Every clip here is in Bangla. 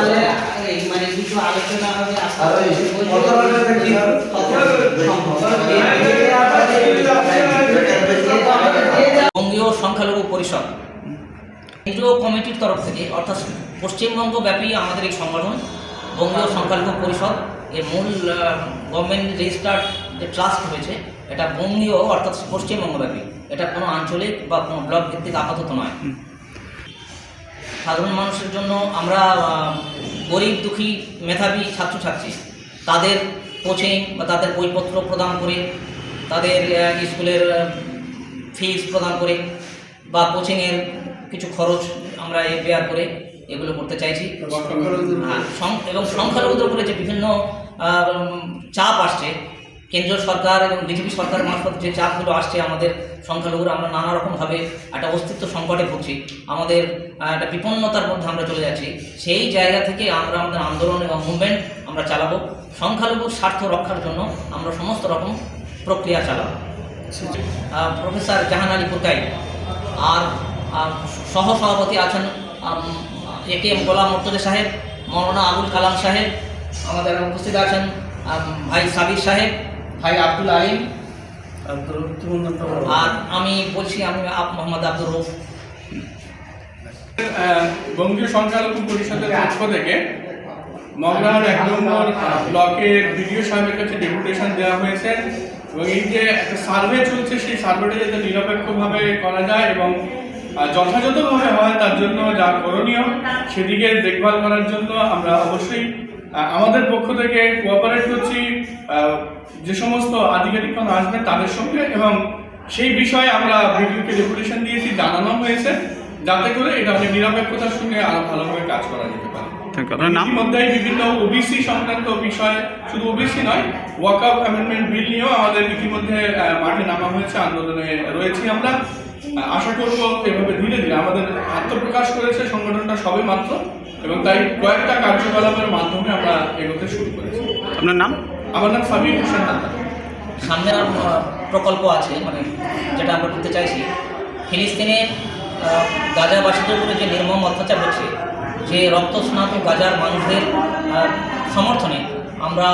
তাহলে মানে কিছু আলোচনা হবে আর ওই কত টাকাটা কি? হবে? বঙ্গীয় সংখ্যালঘু পরিষদ। কেন্দ্রীয় কমিটির তরফ থেকে অর্থাৎ পশ্চিমবঙ্গ ব্যাপী আমাদের এই সংগঠন বঙ্গীয় সংখ্যালঘু পরিষদ এর মূল গভর্নমেন্ট রেজিস্টার্ড যে ট্রাস্ট হয়েছে এটা বঙ্গীয় অর্থাৎ পশ্চিমবঙ্গ ব্যাপী। এটা কোনো আঞ্চলিক বা কোনো ব্লক ভিত্তিক আপাতত নয়। সাধারণ মানুষের জন্য আমরা গরিব দুঃখী মেধাবী ছাত্রছাত্রী তাদের কোচিং বা তাদের বইপত্র প্রদান করে তাদের স্কুলের ফিস প্রদান করে বা কোচিংয়ের কিছু খরচ আমরা এ বেয়ার করে এগুলো করতে চাইছি। হ্যাঁ, এবং সংখ্যালঘুদের উপরে যে বিভিন্ন চাপ আসছে কেন্দ্রীয় সরকার এবং বিজেপি সরকার মারফত যে চাপগুলো আসছে আমাদের সংখ্যালঘুরা, আমরা নানা রকমভাবে একটা অস্তিত্ব সংকটে ভুগছি। আমাদের একটা বিপন্নতার মধ্যে আমরা চলে যাচ্ছি। সেই জায়গা থেকে আমরা আমাদের আন্দোলন এবং মুভমেন্ট আমরা চালাবো। সংখ্যালঘুর স্বার্থ রক্ষার জন্য আমরা সমস্ত রকম প্রক্রিয়া চালাবো। প্রফেসর জাহান আলী পুরকাই আর সহ সভাপতি আছেন এ কে এম গোলাম মুর্তজা সাহেব, মৌলানা আবুল কালাম সাহেব, আমাদের উপস্থিত আছেন ভাই সাবির সাহেব ভাই আব্দুল আলিম। আর আমি বলছি আমি আপ- মোহাম্মদ আব্দুর রৌফ বঙ্গীয় সংখ্যালঘু পরিষদের পক্ষ থেকে মগরার এক নম্বর ব্লকের বিডিও সাহেবের কাছে ডেপুটেশন দেওয়া হয়েছে এবং এই যে একটা সার্ভে চলছে সেই সার্ভেটা যাতে নিরপেক্ষভাবে করা যায় এবং যথাযথভাবে হয় তার জন্য যা করণীয় সেদিকে দেখভাল করার জন্য আমরা অবশ্যই আমাদের পক্ষ থেকে কোঅপারেট করছি যে সমস্ত আধিকারিকগণ আসবে তাদের সঙ্গে এবং সেই বিষয়ে আমরা বিডিওকে ডেপুটেশন দিয়েছি জানানো হয়েছে যাতে করে এটা অনেক নিরপেক্ষতার সঙ্গে আরও ভালোভাবে কাজ করা যেতে পারে। ইতিমধ্যেই বিভিন্ন ওবিসি সংক্রান্ত বিষয় শুধু ওবিসি নয় ওয়াক আপ অ্যামেন্ডমেন্ট বিল নিয়েও আমাদের ইতিমধ্যে মাঠে নামা হয়েছে আন্দোলনে রয়েছি আমরা। আশা করব এভাবে ধীরে ধীরে আমাদের আত্মপ্রকাশ করেছে সংগঠনটা সবে মাত্র এবং তাই কয়েকটা কার্যকলাপের মাধ্যমে আমরা এগোতে শুরু করেছি। আপনার নাম? আমার নাম সাবির হোসেন হালদার। আহ, প্রকল্প আছে মানে যেটা আমরা করতে চাইছি। ফিলিস্তিনে আহ, গাজাবাসীদের উপরে যে নির্মম অত্যাচার হচ্ছে যে রক্তস্নাত গাজার মানুষদের সমর্থনে আমরা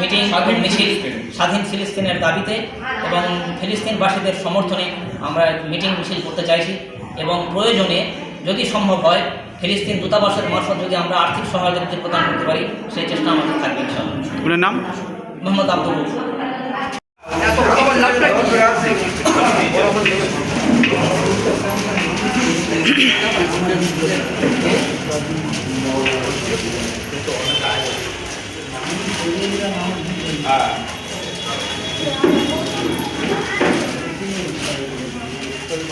মিটিং মিছিল স্বাধীন ফিলিস্তিনের দাবিতে এবং ফিলিস্তিনবাসীদের সমর্থনে আমরা মিটিং মিছিল করতে চাইছি এবং প্রয়োজনে যদি সম্ভব হয় ফিলিস্তিন দূতাবাসের মারফত যদি আমরা আর্থিক সহায়তা প্রদান করতে পারি সেই চেষ্টা আমাদের থাকবে ইনশাআল্লাহ। নাম? মোহাম্মদ আব্দুল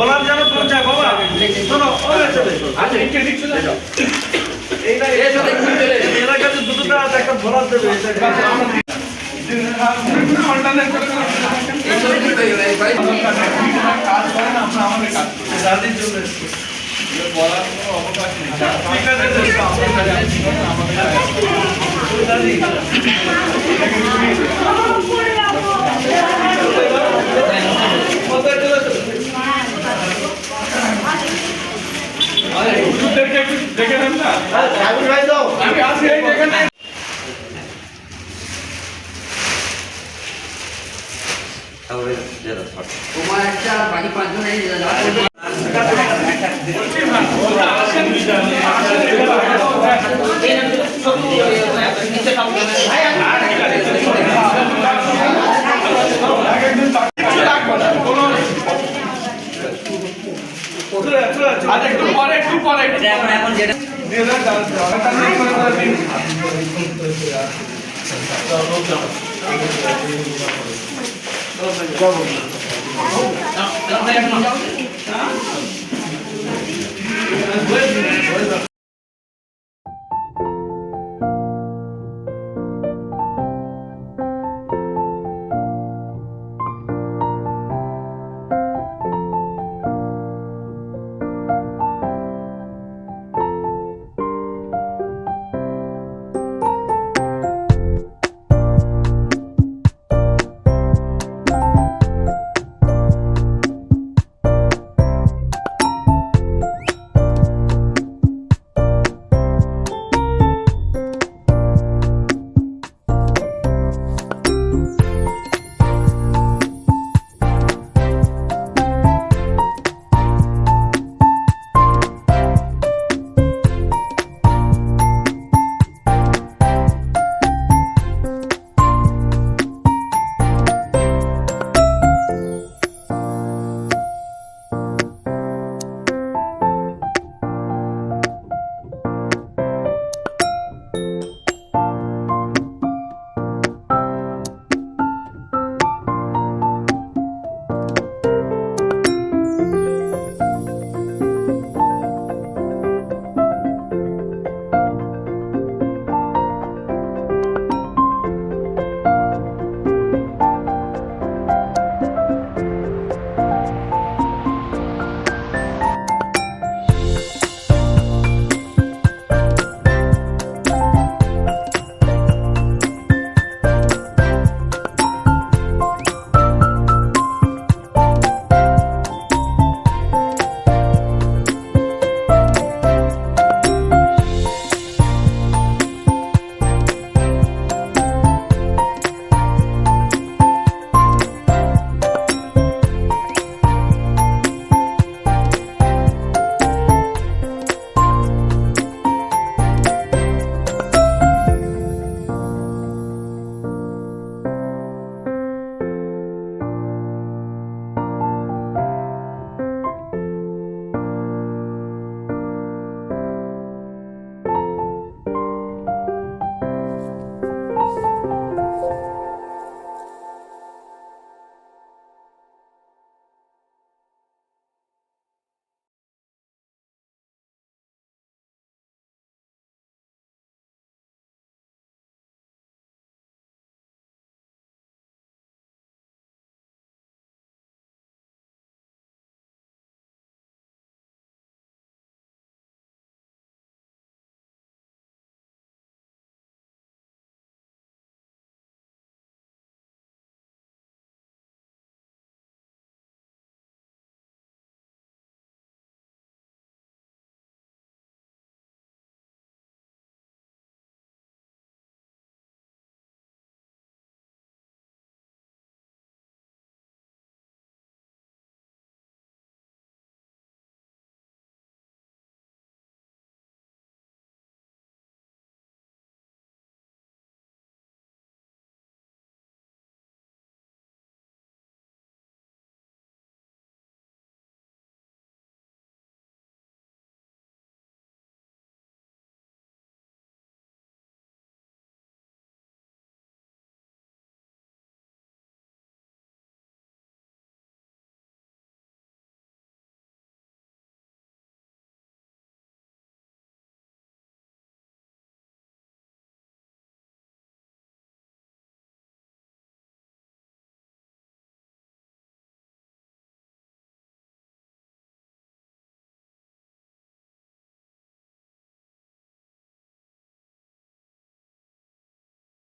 বলার যেন পৌঁছায় বাবা শোনো ও চলে এরা কাছে দুটোটা আছে একটা বলার দেবে কাজ করেন আমরা আমাদের কাজ করি দাদির জন্য বলার কোনো অবকাশ নেই ঠিক আছে যাচ্ছি। দাদি কোথায় চলে এসেছ? হুজুরদেরকে একটু দেখে নেন না আমি আছি এই দেখে নেন তোমার একটা বাড়ি পাঁচজন এই আর একটু পরে একটু পরে। আচ্ছা, এখন এখন যেটা যাব